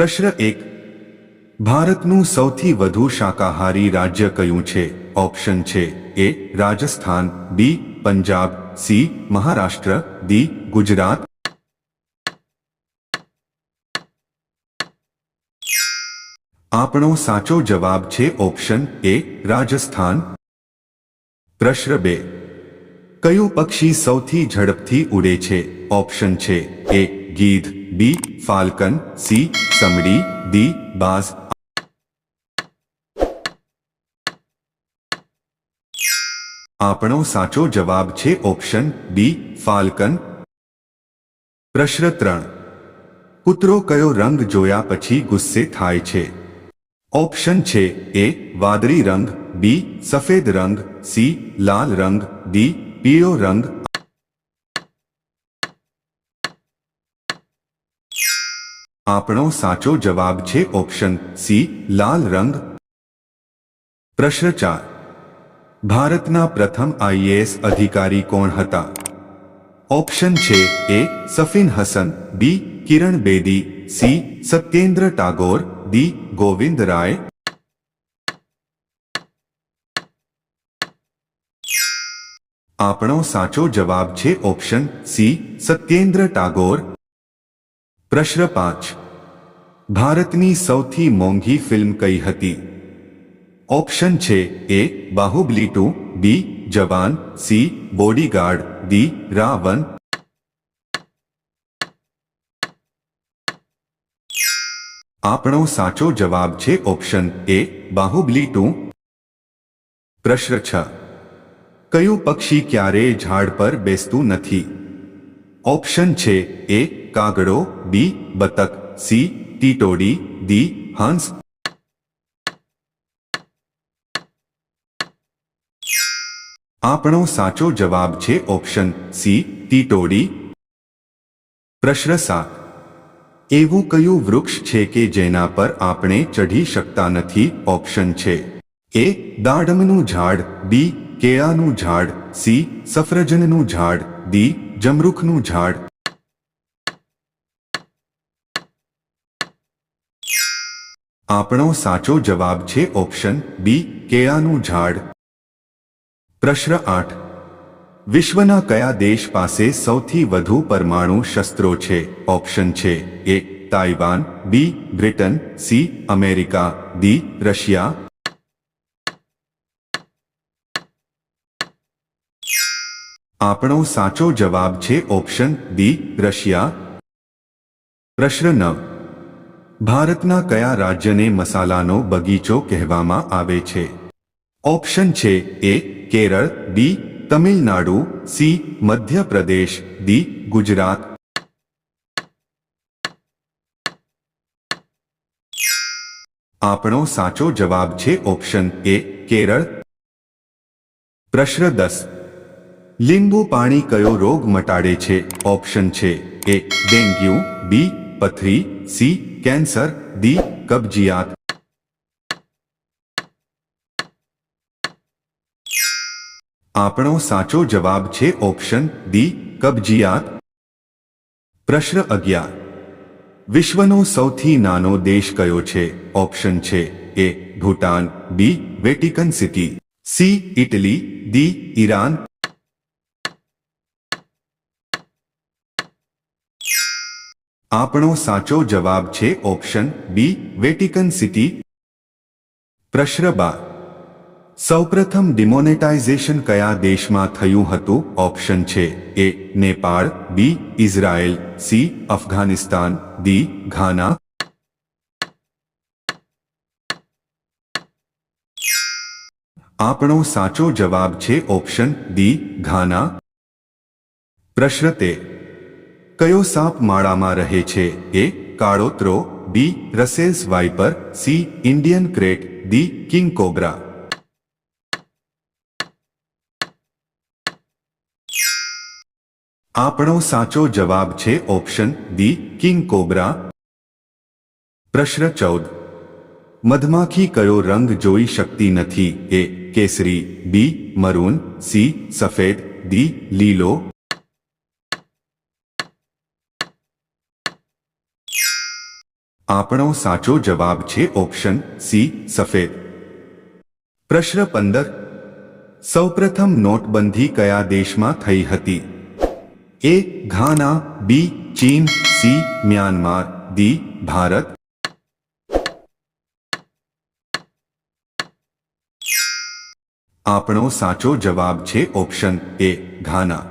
પ્રશ્ન એક. ભારતનું સૌથી વધુ શાકાહારી રાજ્ય કયું છે? ઓપ્શન છે A Rajasthan, B Punjab, C Maharashtra, D Gujarat. આપણો સાચો જવાબ છે ઓપ્શન એ રાજસ્થાન. પ્રશ્ન બે. કયું પક્ષી સૌથી ઝડપથી ઉડે છે? ઓપ્શન છે એ ગીધ. બી ફાલ્કન સી સમડી ડી બાઝ આપણો સાચો જવાબ છે ઓપ્શન બી ફાલ્કન પ્રશ્ન ત્રણ કૂતરો કયો રંગ જોયા પછી ગુસ્સે થાય છે ઓપ્શન છે એ વાદળી રંગ બી સફેદ રંગ સી લાલ રંગ ડી પીળો રંગ આપણો સાચો જવાબ છે ઓપ્શન સી લાલ રંગ પ્રશ્ન ચાર ભારતના પ્રથમ આઈએએસ અધિકારી કોણ હતા ઓપ્શન છે A Safin Hasan B Kiran Bedi C Satyendra Tagore D Govind Rai આપણો સાચો જવાબ છે ઓપ્શન સી સત્યેન્દ્ર ટાગોર પ્રશ્ન પાંચ ભારતની સૌથી મોંઘી ફિલ્મ કઈ હતી? ઓપ્શન છે A, Baahubali two, B, Jawan, C, Bodyguard, D, Raavan. આપણો સાચો જવાબ છે ઓપ્શન એ, બાહુબલી ટુ. પ્રશ્ન છ કયું પક્ષી ક્યારેય ઝાડ પર બેસતું નથી? ઓપ્શન છે એ, કાગડો, બી, બતક, સી ટીટોડી, દી, હંસ. આપણો સાચો જવાબ છે ઓપ્શન સી, ટીટોડી. પ્રશ્ન સાત એવું કયું વૃક્ષ છે કે જેના પર આપણે ચઢી શકતા નથી? ઓપ્શન છે એ, દાડમનું ઝાડ, બી, કેળાનું ઝાડ, સી, સફરજનનું ઝાડ, ડી, જમરૂખનું ઝાડ. આપણો સાચો જવાબ છે ઓપ્શન બી કેળાનું ઝાડ. પ્રશ્ન આઠ. વિશ્વના કયા દેશ પાસે સૌથી વધુ પરમાણુ શસ્ત્રો છે? ઓપ્શન છે A Taiwan B Britain C America D Russia. આપણો સાચો જવાબ છે ઓપ્શન ડી રશિયા. પ્રશ્ન નવ. ભારતના કયા રાજ્યને મસાલાનો બગીચો કહેવામાં આવે છે? ઓપ્શન છે A, Kerala, B, Tamil Nadu, C, Madhya Pradesh, D, Gujarat. આપણો સાચો જવાબ છે ઓપ્શન એ, કેરળ. પ્રશ્ન દસ. લીંબુ પાણી કયો રોગ મટાડે છે? ઓપ્શન છે એ, ડેન્ગ્યુ, બી, પથરી, સી કેન્સર દી કબજિયાત આપણો સાચો જવાબ છે ઓપ્શન ડી કબજિયાત પ્રશ્ન અગિયાર. વિશ્વનો સૌથી નાનો દેશ કયો છે? ઓપ્શન છે A Bhutan, B Vatican City, C Italy D Iran આપણો સાચો જવાબ છે ઓપ્શન બી, વેટિકન સિટી. પ્રશ્ન બાર. સૌપ્રથમ ડિમોનેટાઇઝેશન કયા દેશમાં થયું હતું? ઓપ્શન છે A, Nepal, B, Israel, C, Afghanistan, D, Ghana. આપણો સાચો જવાબ છે ઓપ્શન ડી, ઘાના. પ્રશ્ન તે કયો સાપ માળામાં રહે છે? A કાળોત્રો B, Russell's viper C, Indian krait D king cobra. આપણો સાચો જવાબ છે ઓપ્શન દી કિંગ કોબ્રા. પ્રશ્ન ચૌદ. મધમાખી કયો રંગ જોઈ શકતી નથી? એ, કેસરી, બી, મરૂન, સી, સફેદ દી લીલો. આપણો સાચો જવાબ છે ઓપ્શન સી, સફેદ. પ્રશ્ન પંદર. સૌપ્રથમ નોટબંધી કયા દેશમાં થઈ હતી? એ, ઘાના, બી, ચીન, સી, મ્યાનમાર દી ભારત. આપણો સાચો જવાબ છે ઓપ્શન એ, ઘાના.